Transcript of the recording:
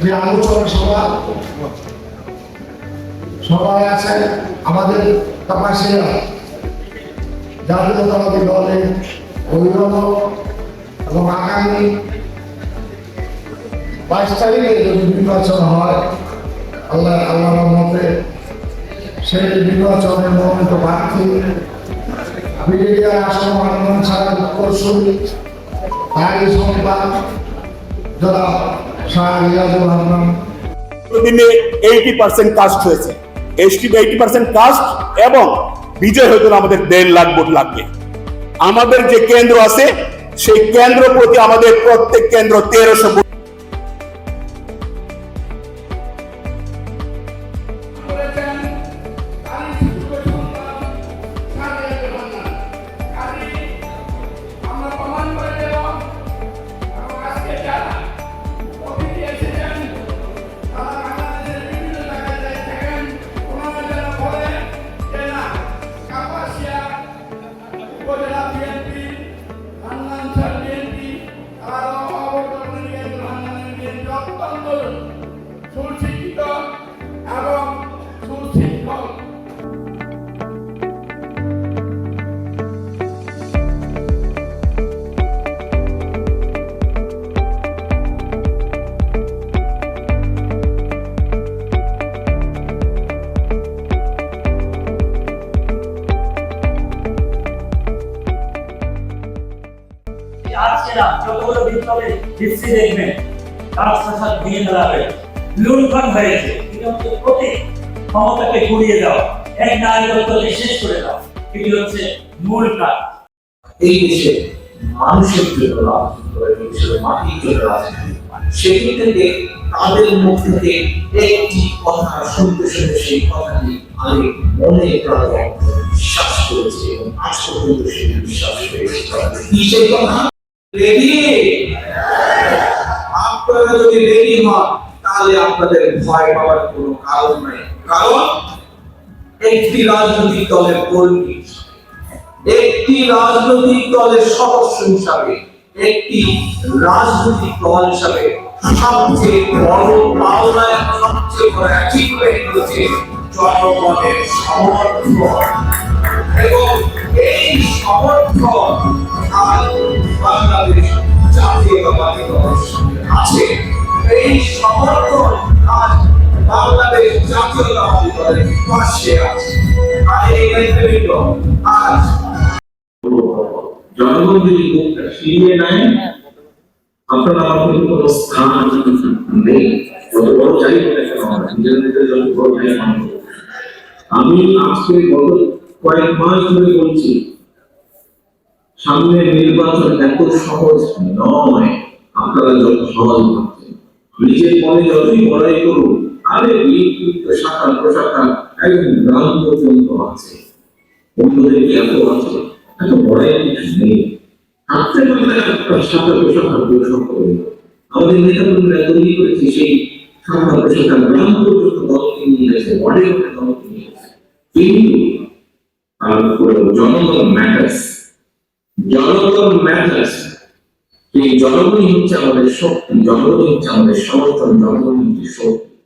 যে আলোচনা সভা সবাই আছে আমাদের কাপাসিয়া জাতীয়তাবাদী দলের অভিভাবক এবং আগামী বাইশ তারিখে যদি নির্বাচন হয় আল্লাহ আল্লাহর মতে সেই নির্বাচনের মনোনীত প্রার্থী ব্রিগেডিয়ার আসন আনন্দ ছাড়া কৌশলী, তারই সংবাদ যারা দিনে এইটি পার্সেন্ট কাস্ট হয়েছে। এইটি এইটি পার্সেন্ট কাস্ট এবং বিজয় হয়তো আমাদের দেড় লাখ ভোট লাগবে। আমাদের যে কেন্দ্র আছে, সেই কেন্দ্র প্রতি আমাদের প্রত্যেক কেন্দ্র তেরোশো এবং সুশিক্ষক আজকে না যতগুলো বিপ্লবের হিস্ট্রি দেখবেন রাজপ্রাসাদ ভেঙে ফেলা হয়ে লুণ্ঠন হয়েছে এটি প্রতীক ক্ষমতাকে ঘুরিয়ে দেওয়া এক নারীত্বকে শেষ করে দেওয়া এটি হচ্ছে মূল কাজ। এই দেশে মানুষের জন্য রাজনীতি মাটির জন্য রাজনীতি। সেটি থেকে তাদের মুখ থেকে একটি কথা শুনতে শুনতে সেই কথাটি আমি মনে প্রাণে বিশ্বাস করেছি এবং আজ পর্যন্ত সেটি বিশ্বাস কি সেই কথা? রেডি? আপনারা যদি রেডি হন তাহলে আপনাদের ভয় পাওয়ার কোনো কারণ নাই। কারণ একটি রাজনৈতিক দলের কর্মী, একটি রাজনৈতিক দলের সদস্য হিসাবে, একটি রাজনৈতিক দল হিসাবে সবচেয়ে বড় পাওনা এবং সবচেয়ে বড় অ্যাচিভমেন্ট হচ্ছে জনগণের সমর্থন। এবং এই সমর্থন বাংলাদেশ দলের আছে। এই সমর্থন আজ বাংলাদেশ জাতীয়তাবাদী দলের পাশে আছে আর এই আজ জনগণ যদি মুখটা ফিরিয়ে নেয় আপনার কিন্তু কোনো স্থান নেই যত বড় চাই আমি আজকে গত কয়েক মাস ধরে বলছি সামনে নির্বাচন এত সহজ নয়। আপনারা যত সহজ নিজের মনে যতই বড়াই আরে বিএনপির তো শাখা প্রশাখা একদম গ্রাম পর্যন্ত আছে। অন্যদের কি এত আছে, এত বড়াই কিছু নেই। হাতে পারলে একটা শাখা প্রশাখা পরিশ্রম করে আমাদের নেতাকর্মীরা তৈরি করেছে, সেই গ্রাম পর্যন্ত দলকে নিয়ে ওয়ার্ডে ওয়ার্ডে দলকে নিয়ে গেছে। কিন্তু জনগণ ম্যাটার্স জনগণ ম্যাটার্স এই জনগণই হচ্ছে আমাদের শক্তি জনগণই হচ্ছে আমাদের সমর্থন জনগণই হচ্ছে শক্তি।